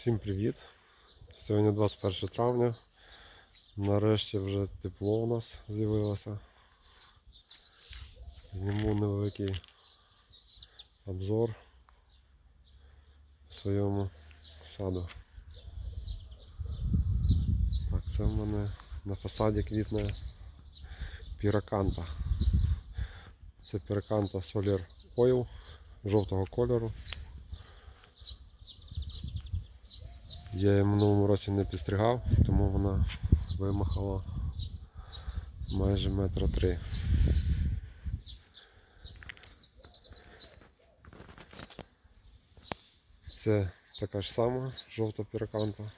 Всім привіт! Сьогодні 21 травня. Нарешті вже тепло у нас з'явилося. Зніму невеликий обзор своєму саду. Так, це в мене на фасаді квітне піраканта. Це піраканта Solar Oil жовтого кольору. Я її минулому році не підстригав, тому вона вимахала майже метра три. Це така ж сама жовта піраканта.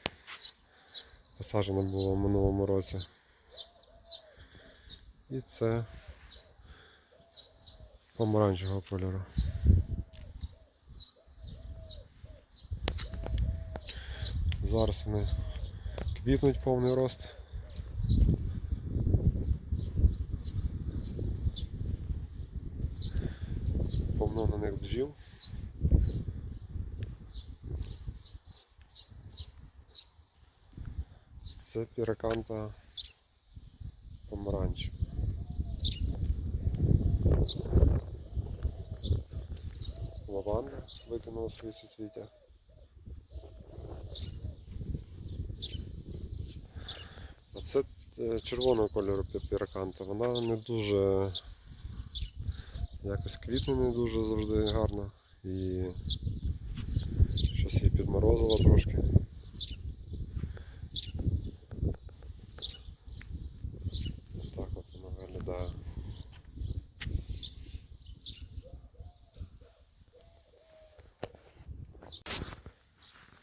Посаджена була в минулому році. І це помаранчевого кольору. Зараз вони квітнуть повний рост. Повно на них бджіл. Це піраканта помаранч. Лаванда викинула свої суцвіття. А це е, червоного кольору пі- піраканта. Вона не дуже якось квітне не дуже завжди гарно. І щось її підморозило трошки. Так от вона виглядає.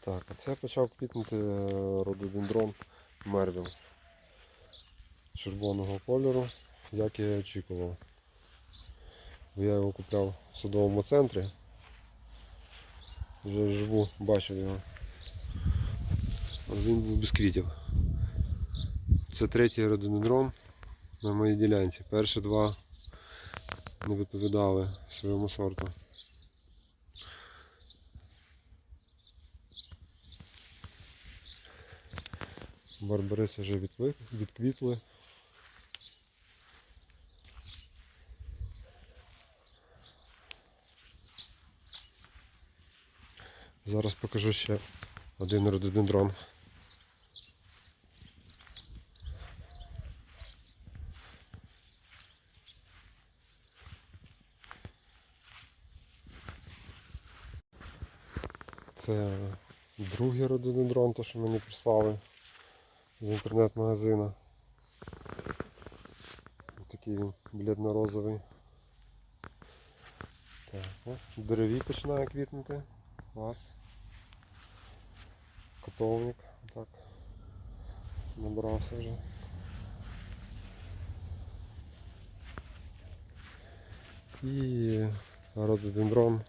Так, а почав квітнути е, рододендрон Мервіл червоного кольору, як я і очікував. Бо я його купляв в садовому центрі. Вже живу, бачив його. Він був без квітів. Це третій рододендрон на моїй ділянці. Перші два не відповідали своєму сорту. Барбариси вже відквітли. Зараз покажу ще один рододендрон. Це другий рододендрон, то що мені прислали з інтернет-магазину. Такий він блідно-розовий. Так, дереві починає квітнути. Клас. Котовник. Так. Набрався вже. І рододендрон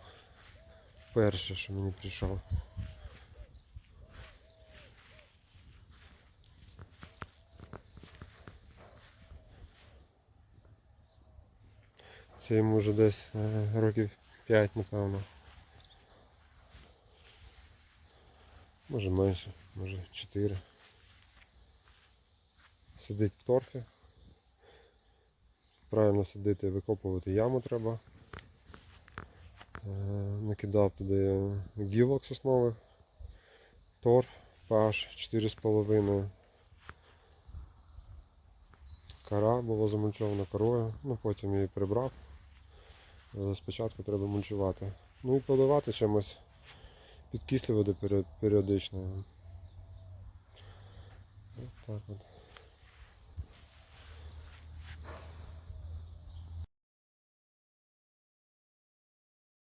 перший, що мені прийшов. Це йому вже десь е, років 5, напевно. Може менше, може 4. Сидить в торфі. Правильно сидити, викопувати яму треба. Е, Накидав туди гілок соснових, торф, паш 4,5. Кара була замульчована корою, ну потім її прибрав. Е, Спочатку треба мульчувати. Ну і поливати чимось підкислювати період- періодично. От так от.